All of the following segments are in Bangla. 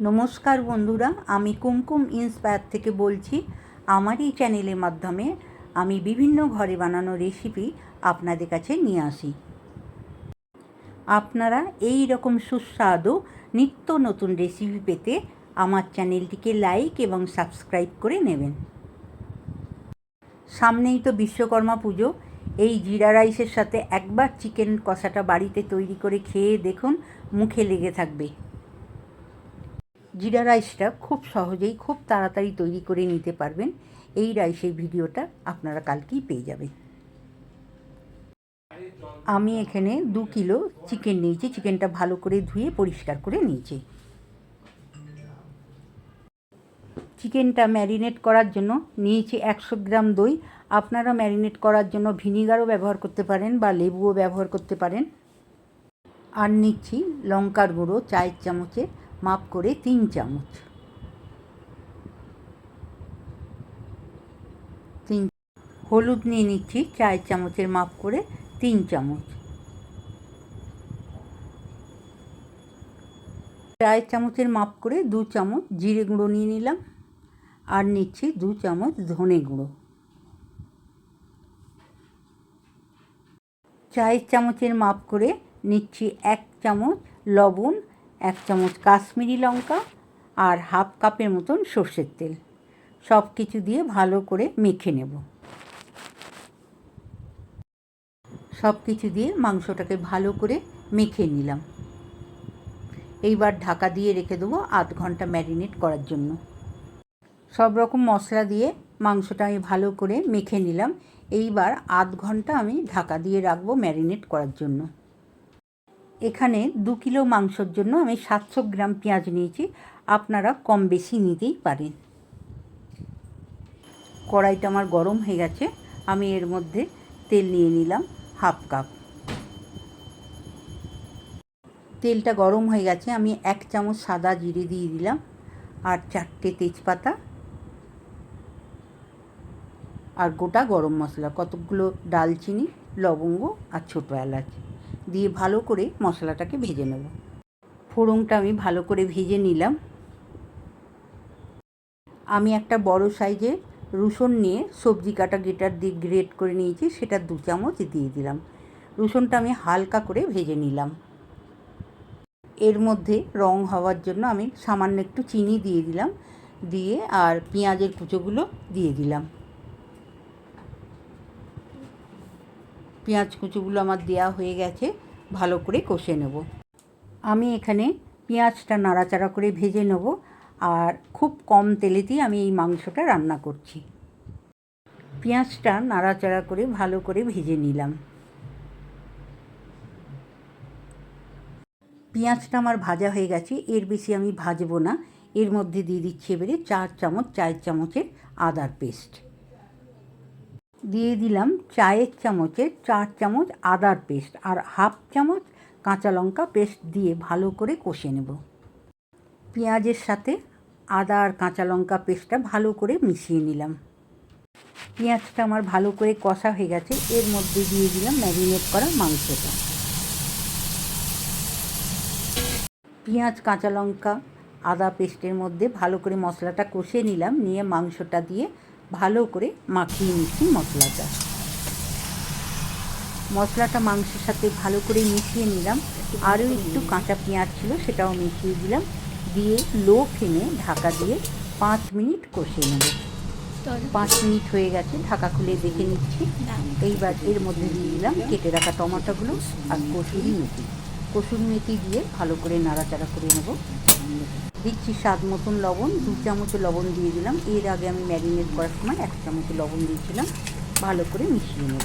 নমস্কার বন্ধুরা, আমি কুমকুম ইন্সপায়ার থেকে বলছি। আমার এই চ্যানেলের মাধ্যমে আমি বিভিন্ন ঘরে বানানো রেসিপি আপনাদের কাছে নিয়ে আসি। আপনারা এই রকম সুস্বাদু নিত্য নতুন রেসিপি পেতে আমার চ্যানেলটিকে লাইক এবং সাবস্ক্রাইব করে নেবেন। সামনেই তো বিশ্বকর্মা পুজো। এই জিরা রাইসের সাথে একবার চিকেন কষাটা বাড়িতে তৈরি করে খেয়ে দেখুন, মুখে লেগে থাকবে। জিরা রাইসটা খুব সহজেই, খুব তাড়াতাড়ি তৈরি করে নিতে পারবেন। এই রাইসের ভিডিওটা আপনারা কালকেই পেয়ে যাবেন। আমি এখানে দু কিলো চিকেন নিয়েছি। চিকেনটা ভালো করে ধুয়ে পরিষ্কার করে নিয়েছি। চিকেনটা ম্যারিনেট করার জন্য নিয়েছি একশো গ্রাম দই। আপনারা ম্যারিনেট করার জন্য ভিনিগারও ব্যবহার করতে পারেন বা লেবুও ব্যবহার করতে পারেন। আর নিচ্ছি লঙ্কার গুঁড়ো, চায়ের চামচে। মাপ করে তিন চামচ। তিন হলুদ নিয়ে নিচ্ছি চায়ের চামচের মাপ করে তিন চামচ। চায়ের চামচের মাপ করে দু চামচ জিরে গুঁড়ো নিয়ে নিলাম, আর নিচ্ছি দু চামচ ধনে গুঁড়ো। চায়ের চামচের মাপ করে নিচ্ছি এক চামচ লবণ এক চামচ কাশ্মীরি লঙ্কা আর হাফ কাপের মতন সর্ষের তেল। সব কিছু দিয়ে ভালো করে মেখে নেব। সব কিছু দিয়ে মাংসটাকে ভালো করে মেখে নিলাম। এইবার ঢাকা দিয়ে রেখে দেবো আধ ঘণ্টা ম্যারিনেট করার জন্য। সব রকম মশলা দিয়ে মাংসটা আমি ভালো করে মেখে নিলাম। এইবার আধ ঘণ্টা আমি ঢাকা দিয়ে রাখব ম্যারিনেট করার জন্য। এখানে দু কিলো মাংসর জন্য আমি সাতশো গ্রাম পেঁয়াজ নিয়েছি। আপনারা কম বেশি নিতেই পারেন। কড়াইটা আমার গরম হয়ে গেছে। আমি এর মধ্যে তেল নিয়ে নিলাম হাফ কাপ। তেলটা গরম হয়ে গেছে। আমি এক চামচ সাদা জিরে দিয়ে দিলাম আর চারটে তেজপাতা আর গোটা গরম মশলা কতকগুলো ডালচিনি, লবঙ্গ আর ছোটো এলাচ। দিয়ে ভালো করে মশলাটাকে ভেজে নেব। ফোড়নটা আমি ভালো করে ভেজে নিলাম। আমি একটা বড় সাইজের রসুন নিয়ে সবজি কাটা গেটার দিয়ে গ্রেট করে নিয়েছি, সেটা দু চামচ দিয়ে দিলাম। রসুনটা আমি হালকা করে ভেজে নিলাম। এর মধ্যে রং হওয়ার জন্য আমি সামান্য একটু চিনি দিয়ে দিলাম, দিয়ে আর পেঁয়াজের কুচোগুলো দিয়ে দিলাম। পেঁয়াজ কুচোগুলো আমার দেয়া হয়ে গেছে, ভালো করে কষে নেব। আমি এখানে পেঁয়াজটা নাড়াচাড়া করে ভেজে নেব আর খুব কম তেলেতেই আমি এই মাংসটা রান্না করছি। পেঁয়াজটা নাড়াচাড়া করে ভালো করে ভেজে নিলাম। পেঁয়াজটা আমার ভাজা হয়ে গেছে, এর বেশি আমি ভাজবো না। এর মধ্যে দিয়ে দিচ্ছি এবারে চার চামচ, চায়ের চামচের আদার পেস্ট। দিয়ে দিলাম চায়ের চামচের চার চামচ আদার পেস্ট আর হাফ চামচ কাঁচা লঙ্কা পেস্ট দিয়ে ভালো করে কষে নেব। পেঁয়াজের সাথে আদা আর কাঁচা লঙ্কা পেস্টটা ভালো করে মিশিয়ে নিলাম। পেঁয়াজটা আমার ভালো করে কষা হয়ে গেছে, এর মধ্যে দিয়ে দিলাম ম্যারিনেট করা মাংসটা। পেঁয়াজ, কাঁচা লঙ্কা, আদা পেস্টের মধ্যে ভালো করে মশলাটা কষে নিলাম, নিয়ে মাংসটা দিয়ে ভালো করে মাখিয়ে নিচ্ছি মশলাটা। মশলাটা মাংসের সাথে ভালো করে মিশিয়ে নিলাম। আরও একটু কাঁচা পেঁয়াজ ছিল সেটাও মিশিয়ে দিলাম। দিয়ে লো ফ্লেমে ঢাকা দিয়ে পাঁচ মিনিট কষিয়ে নেব। পাঁচ মিনিট হয়ে গেছে ঢাকা খুলে দেখে নিচ্ছি। এইবার এর মধ্যে দিয়ে দিলাম কেটে রাখা টমাটোগুলো আর কসুরি মেথি কসুরি মেথি দিয়ে ভালো করে নাড়াচাড়া করে নেব। দিচ্ছি স্বাদ মতন লবণ, দু চামচ লবণ দিয়ে দিলাম। এর আগে আমি ম্যারিনেট করার সময় এক চামচ লবণ দিয়েছিলাম। ভালো করে মিশিয়ে নেব।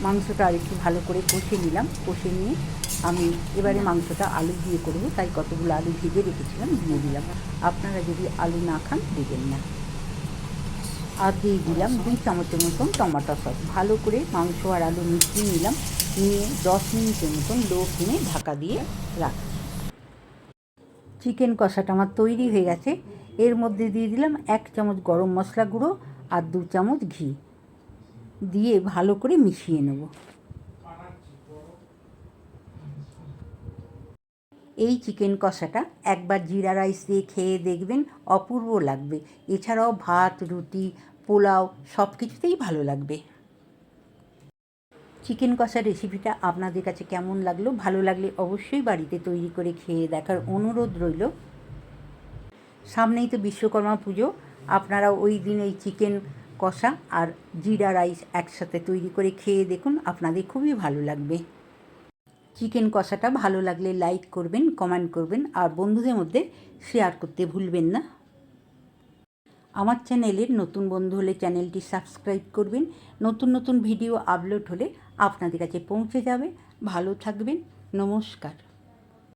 মাংসটা আর একটু ভালো করে কষে নিলাম। কষে নিয়ে আমি এবারে মাংসটা আলু দিয়ে করব। তাই কতগুলো আলু ভেজে রেখেছিলাম, দিয়ে দিলাম। আপনারা যদি আলু না খান, দেবেন না। আর দিয়ে দিলাম দুই চামচের মতন টমেটো সস। ভালো করে মাংস আর আলু মিশিয়ে নিলাম। নিয়ে দশ মিনিটের মতন লো ফ্লেমে ঢাকা দিয়ে রাখছি। চিকেন কষাটা আমার তৈরি হয়ে গেছে। এর মধ্যে দিয়ে দিলাম এক চামচ গরম মশলা গুঁড়ো আর দু চামচ ঘি। দিয়ে ভালো করে মিশিয়ে নেব। এই চিকেন কষাটা একবার জিরা রাইস দিয়ে খেয়ে দেখবেন অপূর্ব লাগবে। এছাড়াও ভাত, রুটি, পোলাও সব কিছুতেই ভালো লাগবে। চিকেন কষা রেসিপিটা আপনাদের কাছে কেমন লাগল? ভালো লাগলে অবশ্যই বাড়িতে তৈরি করে খেয়ে দেখার অনুরোধ রইল। সামনেই তো বিশ্বকর্মা পুজো। আপনারা ওই দিন এই চিকেন কষা আর জিরা রাইস একসাথে তৈরি করে খেয়ে দেখুন, আপনাদের খুবই ভালো লাগবে। চিকেন কষাটা ভালো লাগলে লাইক করবেন, কমেন্ট করবেন আর বন্ধুদের মধ্যে শেয়ার করতে ভুলবেন না। আমার চ্যানেলের নতুন বন্ধু হলে চ্যানেলটি সাবস্ক্রাইব করবেন, নতুন নতুন ভিডিও আপলোড হলে আপনাদের কাছে পৌঁছে যাবে। ভালো থাকবেন, নমস্কার।